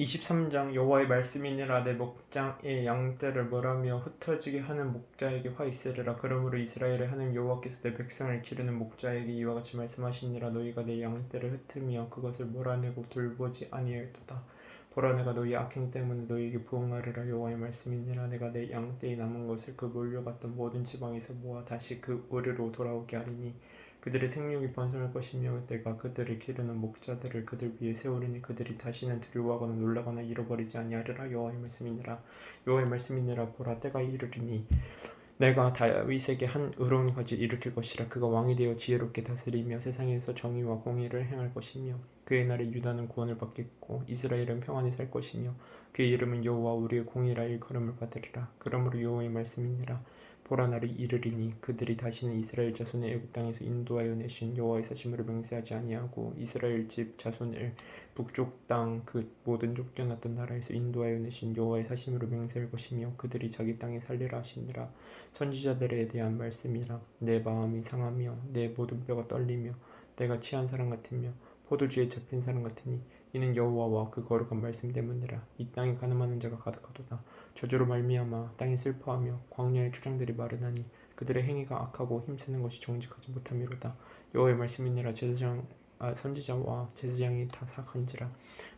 23장 여호와의 말씀이니라 내 목장의 양떼를 멀하며 흩어지게 하는 목자에게 화 있으리라. 그러므로 이스라엘의 하나님 여호와께서 내 백성을 기르는 목자에게 이와 같이 말씀하시니라. 너희가 내 양떼를 흩으며 그것을 몰아내고 돌보지 아니할도다. 보라 내가 너희 악행 때문에 너희에게 부응하리라. 여호와의 말씀이니라. 내가 내 양떼의 남은 것을 그 몰려갔던 모든 지방에서 모아 다시 그 우리로 돌아오게 하리니 그들의 생육이 번성할 것이며 내가 그들을 기르는 목자들을 그들 위에 세우리니 그들이 다시는 두려워하거나 놀라거나 잃어버리지 아니하리라 여호와의 말씀이니라. 여호와의 말씀이니라 보라 때가 이르리니 내가 다윗에게 한 의로운 가지 일으킬 것이라. 그가 왕이 되어 지혜롭게 다스리며 세상에서 정의와 공의를 행할 것이며 그의 날에 유다는 구원을 받겠고 이스라엘은 평안히 살 것이며 그의 이름은 여호와 우리의 공의라 일컬음을 받으리라. 그러므로 여호와의 말씀이니라 보라 날이 이르리니 그들이 다시는 이스라엘 자손의 애굽 땅에서 인도하여 내신 여호와의 사심으로 맹세하지 아니하고 이스라엘 집 자손을 북쪽 땅 그 모든 쫓겨났던 나라에서 인도하여 내신 여호와의 사심으로 맹세할 것이며 그들이 자기 땅에 살리라 하시니라. 선지자들에 대한 말씀이라. 내 마음이 상하며 내 모든 뼈가 떨리며 내가 취한 사람 같으며 포도주에 잡힌 사람 같으니 이는 여호와와 그 거룩한 말씀 때문이라. 이 땅에 가늠하는 자가 가득하도다. 저주로 말미암아 땅이 슬퍼하며 광야의 초장들이 마르나니 그들의 행위가 악하고 힘쓰는 것이 정직하지 못함이로다. 여호와의 말씀이니라. 제사장 아, 선지자와 제사장이 다 사악한지라.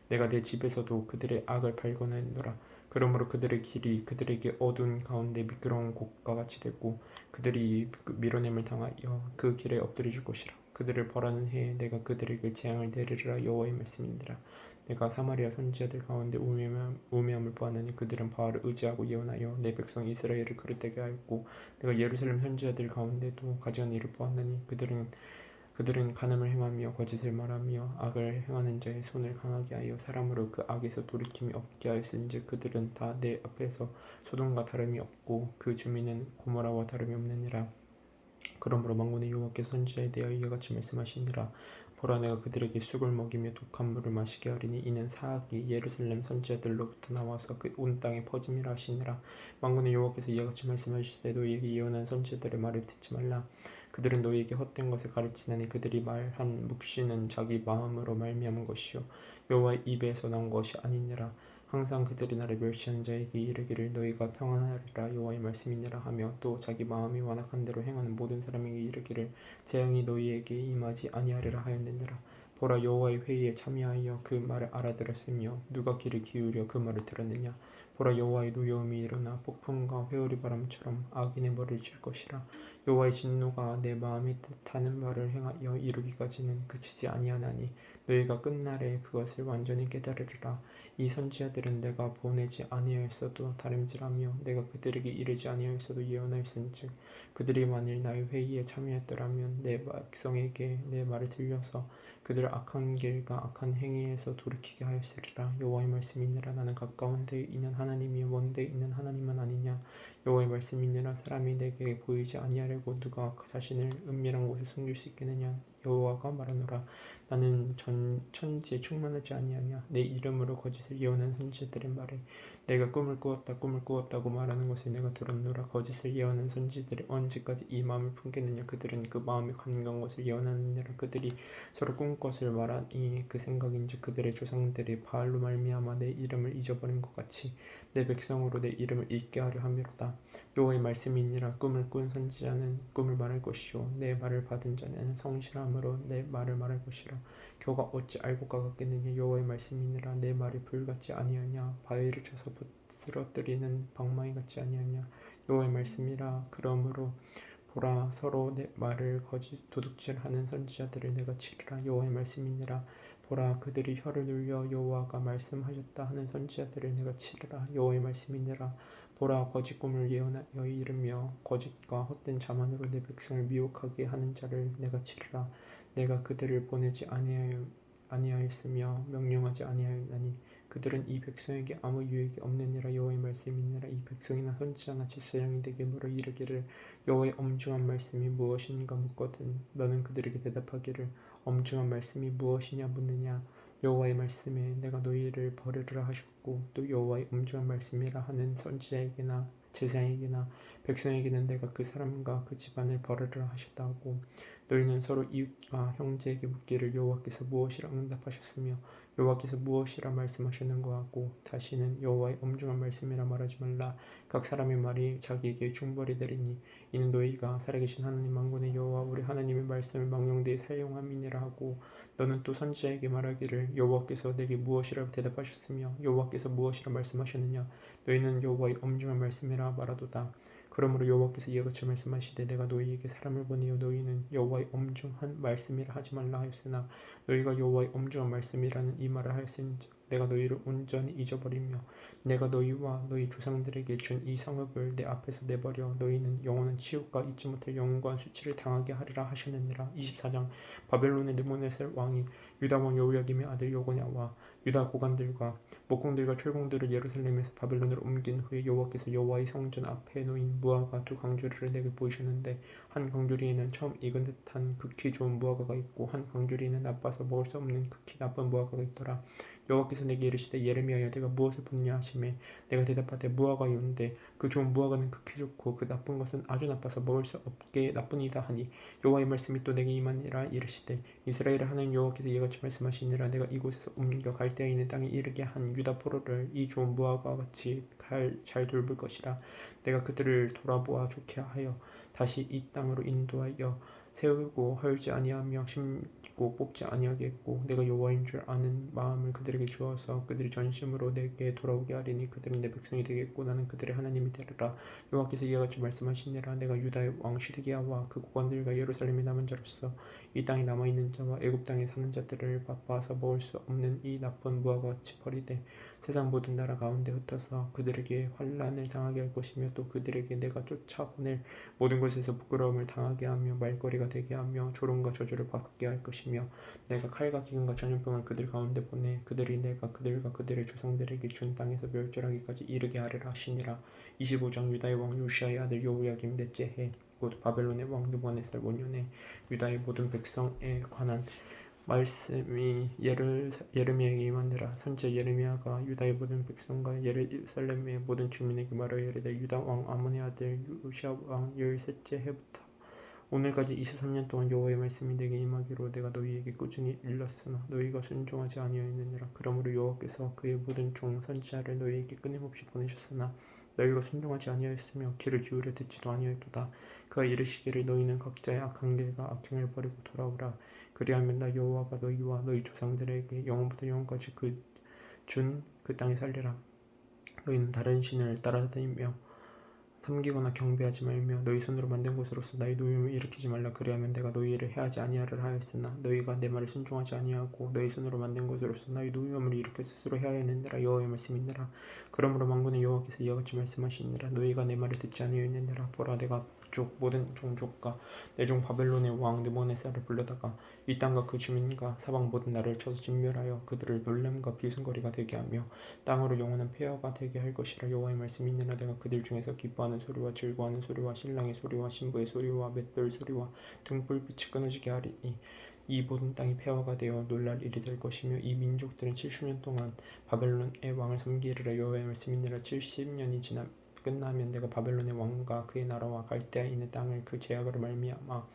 내가 내 집에서도 그들의 악을 발견하노라. 그러므로 그들의 길이 그들에게 어두운 가운데 미끄러운 곳과 같이 되고 그들이 밀어냄을 당하여 그 길에 엎드려질 것이라 그들을 벌하는 해에 내가 그들에게 재앙을 내리리라 여호와의 말씀이니라. 내가 사마리아 선지자들 가운데 우매함, 우매함을 보았느니 그들은 바알을 의지하고 예언하여 내 백성 이스라엘을 그릇되게 하였고 내가 예루살렘 선지자들 가운데도 가증한 일을 보았느니 그들은 그들은 간음을 행하며 거짓을 말하며 악을 행하는 자의 손을 강하게 하여 사람으로 그 악에서 돌이킴이 없게 하였은즉 그들은 다 내 앞에서 소돔과 다름이 없고 그 주민은 고모라와 다름이 없느니라 그러므로 망군의 여호와께서 선지자에 대하여 이와 같이 말씀하시니라 보라 내가 그들에게 쑥을 먹이며 독한 물을 마시게 하리니 이는 사악이 예루살렘 선지자들로부터 나와서 그 온 땅에 퍼짐이라 하시니라. 망군의 여호와께서 이와 같이 말씀하시되 너희에게 예언한 선지자들의 말을 듣지 말라. 그들은 너희에게 헛된 것을 가르치나니 그들이 말한 묵시는 자기 마음으로 말미암은 것이요. 여호와의 입에서 난 것이 아니니라 항상 그들이 나를 멸시하는 자에게 이르기를 너희가 평안하리라 여호와의 말씀이니라 하며 또 자기 마음이 완악한 대로 행하는 모든 사람에게 이르기를 재앙이 너희에게 임하지 아니하리라 하였느니라. 보라 여호와의 회의에 참여하여 그 말을 알아들었으며 누가 귀를 기울여 그 말을 들었느냐 보라 여호와의 노여움이 일어나 폭풍과 회오리 바람처럼 악인의 머리를 칠 것이라 여호와의 진노가 내 마음이 뜻하는 말을 행하여 이루기까지는 그치지 아니하나니 너희가 끝날에 그것을 완전히 깨달으리라 이 선지자들은 내가 보내지 아니하였어도 다름질하며 내가 그들에게 이르지 아니하였어도 예언하였은즉 그들이 만일 나의 회의에 참여했더라면 내 백성에게 내 말을 들려서 그들 악한 길과 악한 행위에서 돌이키게 하였으리라. 여호와의 말씀이니라 나는 가까운 데 있는 하나님이 먼데 있는 하나님만 아니냐. 여호와의 말씀이니라 사람이 내게 보이지 아니하려고 누가 그 자신을 은밀한 곳에 숨길 수 있겠느냐. 여호와가 말하노라 나는 전 천지에 충만하지 아니하냐? 내 이름으로 거짓을 예언한 선지자들의 말에 내가 꿈을 꾸었다 꿈을 꾸었다고 말하는 것을 내가 들었노라. 거짓을 예언한 선지들이 언제까지 이 마음을 품겠느냐? 그들은 그 마음에 관계한 것을 예언하느니라. 그들이 서로 꿈 것을 말하니 그 생각인지 그들의 조상들이 바알로 말미암아 내 이름을 잊어버린 것 같이 내 백성으로 내 이름을 잊게 하려 함이로다 여호와의 말씀이니라. 꿈을 꾼 선지자는 꿈을 말할 것이요. 내 말을 받은 자는 성실함으로 내 말을 말할 것이라. 교가 어찌 알고 가겠느냐? 여호와의 말씀이니라. 내 말이 불같지 아니하냐? 바위를 쳐서 부스러뜨리는 방망이 같지 아니하냐? 여호와의 말씀이라. 그러므로 보라 서로 내 말을 거짓 도둑질하는 선지자들을 내가 치리라. 여호와의 말씀이니라. 보라 그들이 혀를 눌려 여호와가 말씀하셨다 하는 선지자들을 내가 치리라. 여호와의 말씀이니라 보라 거짓 꿈을 예언하여 이르며 거짓과 헛된 자만으로 내 백성을 미혹하게 하는 자를 내가 치리라. 내가 그들을 보내지 아니하였으며 명령하지 아니하였나니 그들은 이 백성에게 아무 유익이 없느니라. 여호와의 말씀이니라. 이 백성이나 선지자나 제사장이 내게 물어 이르기를 여호와의 엄중한 말씀이 무엇인가 묻거든 너는 그들에게 대답하기를 엄중한 말씀이 무엇이냐 묻느냐 여호와의 말씀에 내가 너희를 버리라 하셨고 또 여호와의 엄중한 말씀이라 하는 선지자에게나 제사장에게나 백성에게는 내가 그 사람과 그 집안을 벌으라 하셨다고. 너희는 서로 이웃과 형제에게 묻기를 여호와께서 무엇이라 응답하셨으며 여호와께서 무엇이라 말씀하셨는가 하고 다시는 여호와의 엄중한 말씀이라 말하지 말라. 각 사람의 말이 자기에게 중벌이 되리니 이는 너희가 살아계신 하나님 만군의 여호와 우리 하나님의 말씀을 망령되이 사용함이니라 하고 너는 또 선지자에게 말하기를 여호와께서 내게 무엇이라 대답하셨으며 여호와께서 무엇이라 말씀하셨느냐? 너희는 여호와의 엄중한 말씀이라 말하도다 그러므로 여호와께서 이와 같이 말씀하시되 내가 너희에게 사람을 보내어 너희는 여호와의 엄중한 말씀이라 하지 말라 하였으나 너희가 여호와의 엄중한 말씀이라는 이 말을 하였은즉 내가 너희를 온전히 잊어버리며 내가 너희와 너희 조상들에게 준 이 성읍을 내 앞에서 내버려 너희는 영원한 치욕과 잊지 못할 영원한 수치를 당하게 하리라 하셨느니라. 24장 바벨론의 느모네셀 왕이 유다 왕 여호야김의 아들 여고냐와 유다 고관들과 목공들과 철공들을 예루살렘에서 바벨론으로 옮긴 후에 여호와께서 여호와의 성전 앞에 놓인 무화과 두 강주리를 내게 보이셨는데 한 강주리에는 처음 익은 듯한 극히 좋은 무화과가 있고 한 강주리에는 나빠서 먹을 수 없는 극히 나쁜 무화과가 있더라 여호와께서 내게 이르시되 예레미야여 내가 무엇을 보느냐 하시매 내가 대답하되 무화과 이온데 그 좋은 무화과는 극히 좋고 그 나쁜 것은 아주 나빠서 먹을 수 없게 나쁘니다 하니 여호와의 말씀이 또 내게 임하니라 이르시되 이스라엘의 하나님 여호와께서 이같이 말씀하시니라 내가 이곳에서 옮겨 갈대아 있는 땅에 이르게 한 유다 포로를 이 좋은 무화과 같이 잘 돌볼 것이라 내가 그들을 돌아보아 좋게 하여 다시 이 땅으로 인도하여 세우고 헐지 아니하며 심 고 뽑지 아니하겠고 내가 여호와인 줄 아는 마음을 그들에게 주어서 그들이 전심으로 내게 돌아오게 하리니 그들은 내 백성이 되겠고 나는 그들의 하나님이 되리라. 여호와께서 이와 같이 말씀하시니라. 내가 유다의 왕 시드기야와 그 국왕들과 예루살렘에 남은 자로서 이 땅에 남아 있는 자와 애굽 땅에 사는 자들을 바빠서 먹을 수 없는 이 나쁜 무화과 같이 버리되 세상 모든 나라 가운데 흩어서 그들에게 환란을 당하게 할 것이며 또 그들에게 내가 쫓아보낼 모든 곳에서 부끄러움을 당하게 하며 말거리가 되게 하며 조롱과 저주를 받게 할 것이며 내가 칼과 기근과 전염병을 그들 가운데 보내 그들이 내가 그들과 그들의 조상들에게 준 땅에서 멸절하기까지 이르게 하리라 하시니라. 25장 유다의 왕 요시아의 아들 여호야김 넷째 해 곧 바벨론의 왕 느부갓네살 5년에 유다의 모든 백성에 관한 말씀이 예를, 예레미야에게 임하니라 선지 예레미야가 유다의 모든 백성과 예루살렘의 모든 주민에게 말하여 이르되 유다 왕 아몬의 아들 요시아 왕 열셋째 해부터 오늘까지 23년 동안 여호와의 말씀이 내게 임하기로 내가 너희에게 꾸준히 일렀으나 너희가 순종하지 아니하였느니라. 그러므로 여호와께서 그의 모든 종 선지자를 너희에게 끊임없이 보내셨으나 너희가 순종하지 아니하였으며 귀를 기울여 듣지도 아니하였도다. 그가 이르시기를 너희는 각자의 악한 길과 악행을 버리고 돌아오라 그리하면 나 여호와가 너희와 너희 조상들에게 영원부터 영원까지 그 준그 그 땅에 살리라. 너희는 다른 신을 따라다니며 섬기거나 경배하지 말며 너희 손으로 만든 곳으로서 나의 노임을 일으키지 말라. 그리하면 내가 너희를 해하지 아니하리라 하였으나 너희가 내 말을 순종하지 아니하고 너희 손으로 만든 곳으로서 나의 노임을 일으켜 스스로 해하였느니라. 여호와의 말씀이니라. 그러므로 만군의 여호와께서 이와 같이 말씀하시니라. 너희가 내 말을 듣지 아니하였느니라. 보라 내가 족 모든 종족과 내종 바벨론의 왕 느모네살을 불러다가 이 땅과 그 주민과 사방 모든 나라를 쳐서 진멸하여 그들을 놀램과 비웃음거리가 되게 하며 땅으로 영원한 폐허가 되게 할 것이라 여호와의 말씀이니라 내가 그들 중에서 기뻐하는 소리와 즐거워하는 소리와 신랑의 소리와 신부의 소리와 맷돌 소리와 등불빛이 끊어지게 하리니 이 모든 땅이 폐허가 되어 놀랄 일이 될 것이며 이 민족들은 70년 동안 바벨론의 왕을 섬기리라 여호와의 말씀이니라 70년이 지나 끝나면 내가 바벨론의 왕과 그의 나라와 갈대아 있는 땅을 그 제약으로 말미암아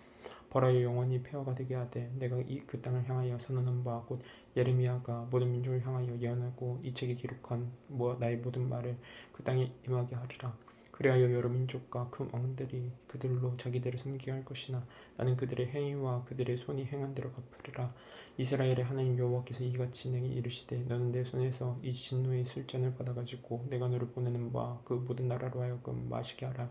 벌어의 영원히 폐허가 되게 하되 내가 이 그 땅을 향하여 선언한 바 곧 예레미야가 모든 민족을 향하여 예언하고 이 책에 기록한 뭐 나의 모든 말을 그 땅에 임하게 하리라 그리하여 여러 민족과 큰 왕들이 그들로 자기들을 섬기게 할 것이나 나는 그들의 행위와 그들의 손이 행한 대로 갚으리라. 이스라엘의 하나님 여호와께서 이같이 내게 이르시되 너는 내 손에서 이 진노의 술잔을 받아가지고 내가 너를 보내는 바 그 모든 나라로 하여금 마시게 하라.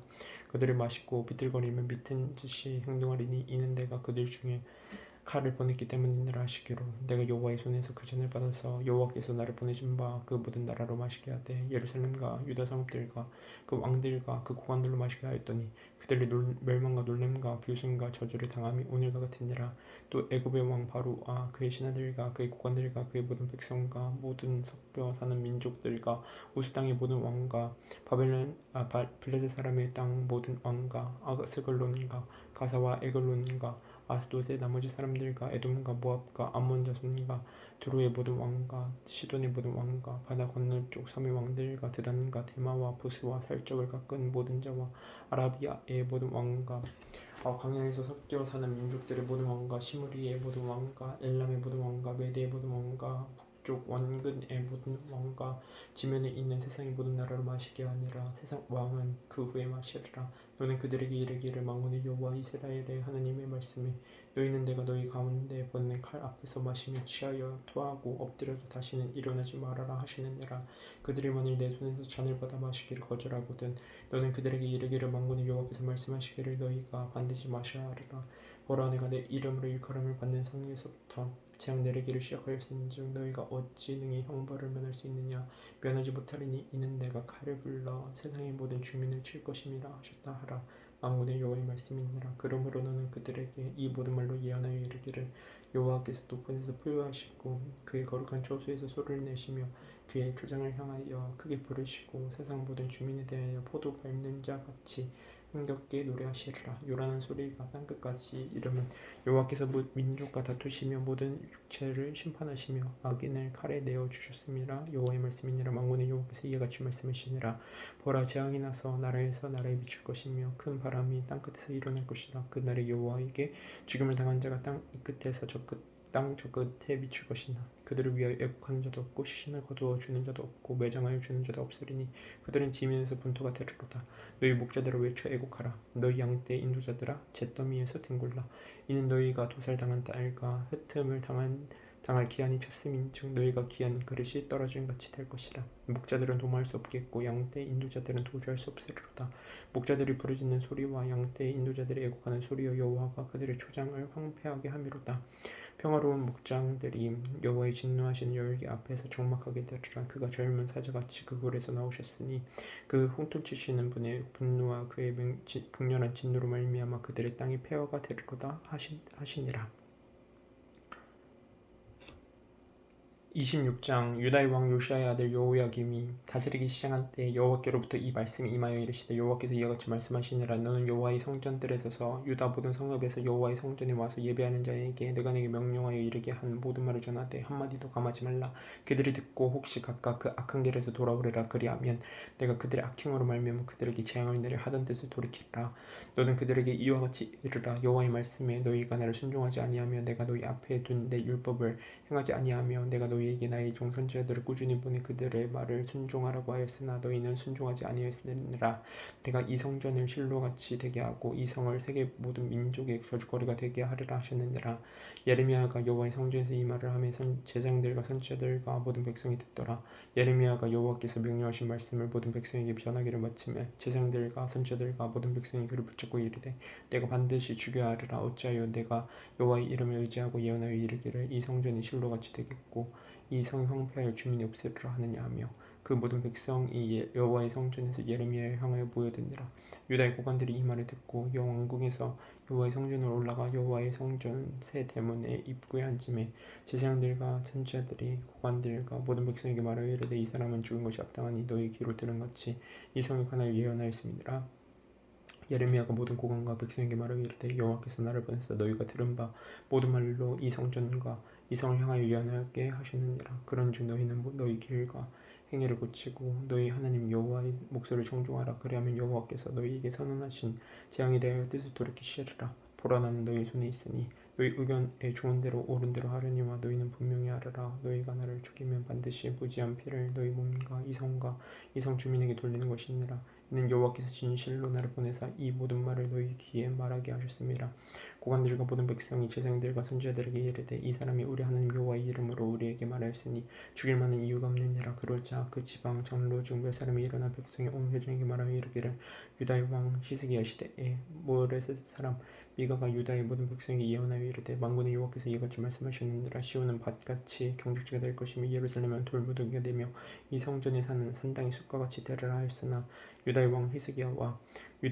그들을 마시고 비틀거리며 밑은 듯이 행동하리니 이는 내가 그들 중에 칼을 보냈기 때문이라 하시기로. 내가 여호와의 손에서 그 잔을 받아서 여호와께서 나를 보내준 바 그 모든 나라로 마시게 하되 예루살렘과 유다 성읍들과 그 왕들과 그 고관들로 마시게 하였더니 그들의 놀, 멸망과 놀램과 비웃음과 저주를 당함이 오늘과 같으니라. 또 애굽의 왕 바로아 그의 신하들과 그의 고관들과 그의 모든 백성과 모든 섞여 사는 민족들과 우스 땅의 모든 왕과 바벨론 아 블레셋 사람의 땅 모든 왕과 아스글론과 가사와 에글론과 아스돗의 나머지 사람들과 에돔과 모압과 암몬 자손과 두루의 모든 왕과 시돈의 모든 왕과 바다 건너쪽 섬의 왕들과 드단과 대마와 부스와 살적을 깎은 모든 자와 아라비아의 모든 왕과 어, 광야에서 섞여 사는 민족들의 모든 왕과 시무리의 모든 왕과 엘람의 모든 왕과 메대의 모든 왕과 북쪽 원근의 모든 왕과 지면에 있는 세상의 모든 나라로 마시게 하니라 세상 왕은 그 후에 마시리라. 너는 그들에게 이르기를 망군의 여호와 이스라엘의 하나님의 말씀에 너희는 내가 너희 가운데 벗는 칼 앞에서 마시며 취하여 토하고 엎드려서 다시는 일어나지 말아라 하시느니라. 그들이 만일 내 손에서 잔을 받아 마시기를 거절하거든 너는 그들에게 이르기를 망군의 여호와께서 말씀하시기를 너희가 반드시 마셔야 하리라 보라 내가 내 이름으로 일컬음을 받는 성에서부터 재앙 내리기를 시작하였은즉 너희가 어찌 능히 형벌을 면할 수 있느냐? 면하지 못하리니 이는 내가 칼을 불러 세상의 모든 주민을 칠 것임이라 하셨다 하라. 만군의 여호와의 말씀이니라. 그러므로 너는 그들에게 이 모든 말로 예언하여 이르기를 여호와께서 높은 데서 포효하시고 그의 거룩한 처소에서 소리를 내시며 그의 초장을 향하여 크게 부르시고 세상 모든 주민에 대하여 포도 밟는 자 같이 흥겹게 노래하시리라. 요란한 소리가 땅끝까지 이르면 여호와께서 민족과 다투시며 모든 육체를 심판하시며 악인을 칼에 내어 주셨음이라 여호와의 말씀이니라. 망군의 여호와께서 이와 같이 말씀하시니라. 보라 재앙이 나서 나라에서 나라에 미칠 것이며 큰 바람이 땅끝에서 일어날 것이라. 그날에 여호와에게 죽음을 당한 자가 땅 끝에서 저 끝 땅 저 끝에 미칠 것이나 그들을 위하여 애국하는 자도 없고 시신을 거두어 주는 자도 없고 매장하여 주는 자도 없으리니 그들은 지면에서 분토가 되리로다. 너희 목자들아 외쳐 애국하라. 너희 양떼 인도자들아 잿더미에서 뒹굴라. 이는 너희가 도살당한 딸과 흩음을 당한 당할 기한이 찼음인 즉 너희가 귀한 그릇이 떨어진 같이 될 것이라. 목자들은 도모할 수 없겠고 양떼 인도자들은 도주할 수 없으리로다. 목자들이 부르짖는 소리와 양떼 인도자들이 애국하는 소리여 여호와가 그들의 초장을 황폐하게 함이로다 평화로운 목장들이 여호와의 진노하시는 열기 앞에서 적막하게 되리라 그가 젊은 사자같이 그 굴에서 나오셨으니 그 홍통치시는 분의 분노와 그의 극렬한 진노로 말미암아 그들의 땅이 폐허가 되리로다 하시, 하시니라 26장 유다의 왕 요시아의 아들 여호야김이 다스리기 시작한 때 여호와께로부터 이 말씀이 임하여 이르시되 여호와께서 이와 같이 말씀하시니라 너는 여호와의 성전들에 서서 유다 모든 성읍에서 여호와의 성전에 와서 예배하는 자에게 내가 내게 명령하여 이르게 한 모든 말을 전하되 한마디도 감하지 말라. 그들이 듣고 혹시 각각 그 악한 길에서 돌아오리라 그리하면 내가 그들의 악행으로 말미암아 그들에게 재앙을 내려 하던 뜻을 돌이키라. 너는 그들에게 이와 같이 이르라. 여호와의 말씀에 너희가 나를 순종하지 아니하며 내가 너희 앞에 둔 내 율법을 행하지 아니하며 내가 너희 너희에게 나의 종선자들을 꾸준히 보내 그들의 말을 순종하라고 하였으나 너희는 순종하지 아니하였으니라. 내가 이 성전을 실로같이 되게 하고 이 성을 세계 모든 민족의 저주거리가 되게 하리라 하셨느니라. 예레미야가 여호와의 성전에서 이 말을 선, 제장들과 선지자들과 모든 백성이 듣더라. 예레미야가 여호와께서 명령하신 말씀을 모든 백성에게 전하기를 마침에 제장들과 선지자들과 모든 백성이 그를 붙잡고 이르되 내가 반드시 죽여야 하리라. 어찌하여 내가 여호와의 이름을 의지하고 예언하여 이르기를 이 성전이 실로 같이 되겠고 이성 황폐할 주민이 없으리라 하느냐 하며 그 모든 백성이 예, 여호와의 성전에서 예레미야에 향하여 모여드니라 유다의 고관들이 이 말을 듣고 여왕궁에서 여호와의 성전으로 올라가 여호와의 성전 새 대문에 입구에 앉음에 제사장들과 선지자들이 고관들과 모든 백성에게 말하여 이르되 이 사람은 죽은 것이 합당하니 너희 귀로 들은 같이 이 성에 관하여 예언하였습니다. 예레미야가 모든 고관과 백성에게 말하여 이르되 여호와께서 나를 보내사 너희가 들은 바 모든 말로 이 성전과 이성을 향하여 예언하게 하시느니라. 그런즉 너희는 뭐 너희 길과 행위를 고치고 너희 하나님 여호와의 목소리를 청종하라. 그리하면 여호와께서 너희에게 선언하신 재앙에 대하여 뜻을 돌이키시리라. 보라 나는 너희 손에 있으니 너희 의견에 좋은 대로 옳은 대로 하려니와 너희는 분명히 알아라. 너희가 나를 죽이면 반드시 무지한 피를 너희 몸과 이성과 이성 주민에게 돌리는 것이니라. 이는 여호와께서 진실로 나를 보내사 이 모든 말을 너희 귀에 말하게 하셨습니다 고관들과 모든 백성이 제사장들과 선지자들에게 이르되 이 사람이 우리 하나님 여호와의 이름으로 우리에게 말하였으니 죽일 만한 이유가 없느니라. 그러자 그 지방 장로 중몇 사람이 일어나 백성의 온 회중에게 말하여 이르기를 유다의 왕 히스기야 시대에 모레스 사람 미가가 유다의 모든 백성에게 예언하여 이르되 만군의 여호와께서 이같이 말씀하셨느니라. 시온은 밭같이 경작지가 될 것이며 예루살렘은 돌무더기가 되며 이 성전에 사는 산당이 숲과 같이 되리라 하였으나 유다의 왕 히스기야와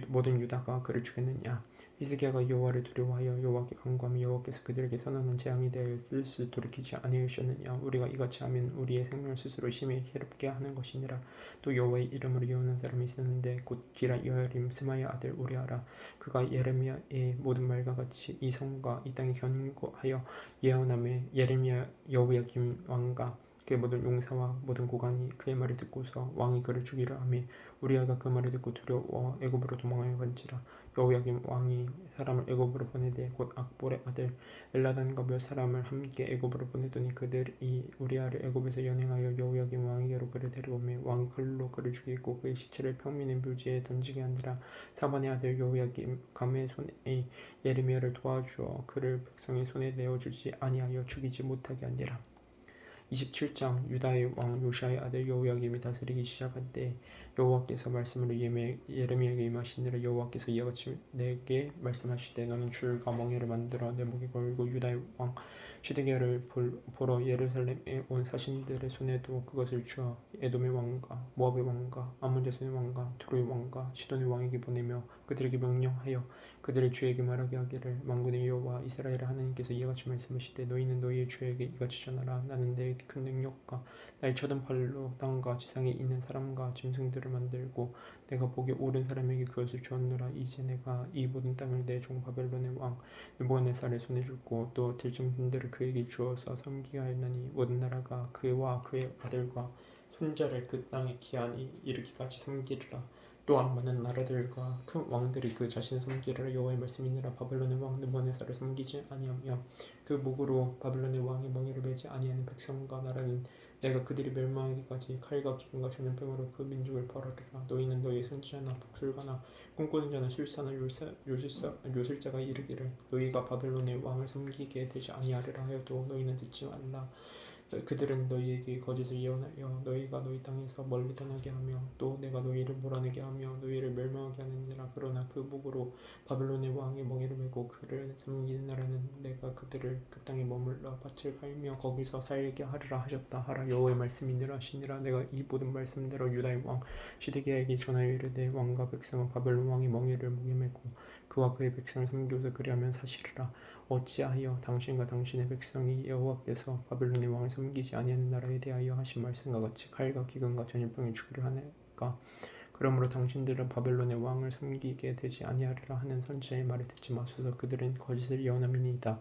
모든 유다가 그를 죽였느냐 히스기야가 여호와를 두려워하여 여호와께 간구하며 여호와께서 그들에게 선언한 재앙이 대하여 뜻을 돌이키지 아니하셨느냐? 우리가 이같이 하면 우리의 생명을 스스로 심히 해롭게 하는 것이니라. 또 여호와의 이름으로 예언한 사람이 있었는데 곧 기라 여여림 스마야 아들 우리아라. 그가 예레미야의 모든 말과 같이 이 성과 이 땅에 견고하여 예언함에 예레미야 여호야김 왕과 그의 모든 용사와 모든 고관이 그의 말을 듣고서 왕이 그를 죽이려 하매 우리아가 그 말을 듣고 두려워 애굽으로 도망하여 간지라 여호야김 왕이 사람을 애굽으로 보내되 곧 악볼의 아들 엘라단과 몇 사람을 함께 애굽으로 보내더니 그들이 우리아를 애굽에서 연행하여 여호야김 왕에게로 그를 데려오매 왕이 글로 그를 죽이고 그의 시체를 평민의 묘지에 던지게 하니라 사반의 아들 여호야김 감의 손에 예레미야를 도와주어 그를 백성의 손에 내어주지 아니하여 죽이지 못하게 하니라. 27장 유다의 왕 요시아의 아들 여호야김이 다스리기 시작한 때 여호와께서 말씀으로 예레- 예레미야에게 임하시니라 여호와께서 이와 같이 내게 말씀하시되 너는 줄과 멍에를 만들어 내 목에 걸고 유다의 왕 시드기야를 볼- 보러 예루살렘에 온 사신들의 손에도 그것을 주어 에돔의 왕과 모압의 왕과 암몬 자손의 왕과 두로의 왕과 시돈의 왕에게 보내며 그들에게 명령하여 그들의 주에게 말하게 하기를 만군의 여호와 이스라엘의 하나님께서 이와 같이 말씀하시되 너희는 너희의 주에게 이같이 전하라 나는 내 큰 능력과 나의 쳐든 팔로 땅과 지상에 있는 사람과 짐승들을 만들고 내가 보기 옳은 사람에게 그것을 주었노라. 이제 내가 이 모든 땅을 내 종 바벨론의 왕 느부갓네살의 손에 주고 또 들짐승들을 그에게 주어서 섬기게 하였나니 모든 나라가 그와 그의 아들과 손자를 그 땅에 기한이 이르기까지 섬기리라 또한 많은 나라들과 큰 왕들이 그 자신을 섬기리라 여호와의 말씀이니라 바벨론의 왕 느부갓네살을 섬기지 아니하며 그 목으로 바벨론의 왕의 멍에를 매지 아니하는 백성과 나라는 내가 그들이 멸망하기까지 칼과 기근과 전염병으로 그 민족을 벌하리라. 너희는 너희의 선지자나 복술가나 꿈꾸는 자나 술사나 율사, 요술사, 요술자가 이르기를 너희가 바벨론의 왕을 섬기게 되지 아니하리라 하여도 너희는 듣지 말라 그들은 너희에게 거짓을 예언하여 너희가 너희 땅에서 멀리 떠나게 하며 또 내가 너희를 몰아내게 하며 너희를 멸망하게 하느니라. 그러나 그 목으로 바벨론의 왕의 멍에를 메고 그를 섬기는 나라는 내가 그들을 그 땅에 머물러 밭을 갈며 거기서 살게 하리라 하셨다 하라 여호와의 말씀이니라 하시니라. 내가 이 모든 말씀대로 유다의 왕 시드기야에게 전하여 이르되 왕과 백성은 바벨론 왕의 멍에를 목에 메고 그와 그의 백성을 섬기고서 그리하면 사시리라. 어찌하여 당신과 당신의 백성이 여호와께서 바벨론의 왕을 섬기지 아니하는 나라에 대하여 하신 말씀과 같이 칼과 기근과 전염병에 죽으려 하는가? 그러므로 당신들은 바벨론의 왕을 섬기게 되지 아니하리라 하는 선지자의 말을 듣지 마소서. 그들은 거짓을 예언함이니이다.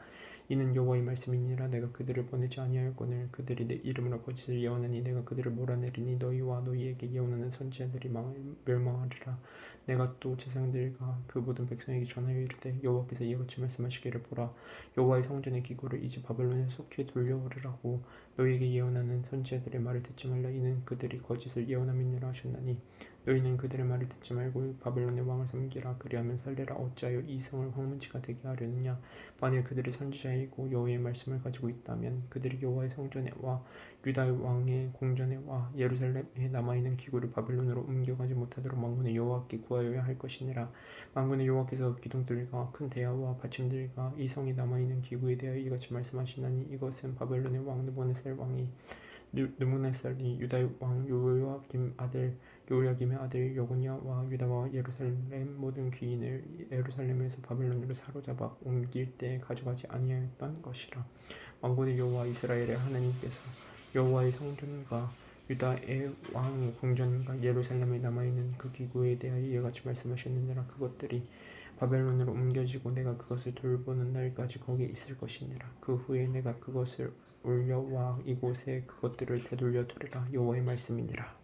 이는 여호와의 말씀이니라. 내가 그들을 보내지 아니하였거늘 그들이 내 이름으로 거짓을 예언하니 내가 그들을 몰아내리니 너희와 너희에게 예언하는 선지자들이 망- 멸망하리라 내가 또 제사장들과 그 모든 백성에게 전하여 이르되 여호와께서 이와 같이 말씀하시기를 보라. 여호와의 성전의 기구를 이제 바벨론에 속히 돌려오르라고 너희에게 예언하는 선지자들의 말을 듣지 말라. 이는 그들이 거짓을 예언함이니라 하셨나니 너희는 그들의 말을 듣지 말고 바벨론의 왕을 섬기라. 그리하면 살래라. 어찌하여 이 성을 황문지가 되게 하려느냐? 만일 그들이 선지자이고 여호와의 말씀을 가지고 있다면 그들이 여호와의 성전에 와 유다의 왕의 궁전에 와 예루살렘에 남아있는 기구를 바벨론으로 옮겨가지 못하도록 만군의 여호와께 구하여야 할 것이니라. 만군의 여호와께서 기둥들과 큰 대야와 받침들과 이 성에 남아있는 기구에 대하여 이같이 말씀하시나니 이것은 바벨론의 왕 느부갓네살 왕이 느무네살이 유다의 왕 요야김 아들 요야김의 아들 여고니아와 유다와 예루살렘 모든 귀인을 예루살렘에서 바벨론으로 사로잡아 옮길 때 가져가지 아니하였던 것이라. 왕군의 여호와 이스라엘의 하나님께서 여호와의 성전과 유다의 왕의 궁전과 예루살렘에 남아있는 그 기구에 대하여 이와 같이 말씀하셨느니라. 그것들이 바벨론으로 옮겨지고 내가 그것을 돌보는 날까지 거기에 있을 것이니라. 그 후에 내가 그것을 올려와 이곳에 그것들을 되돌려 두리라. 여호와의 말씀이니라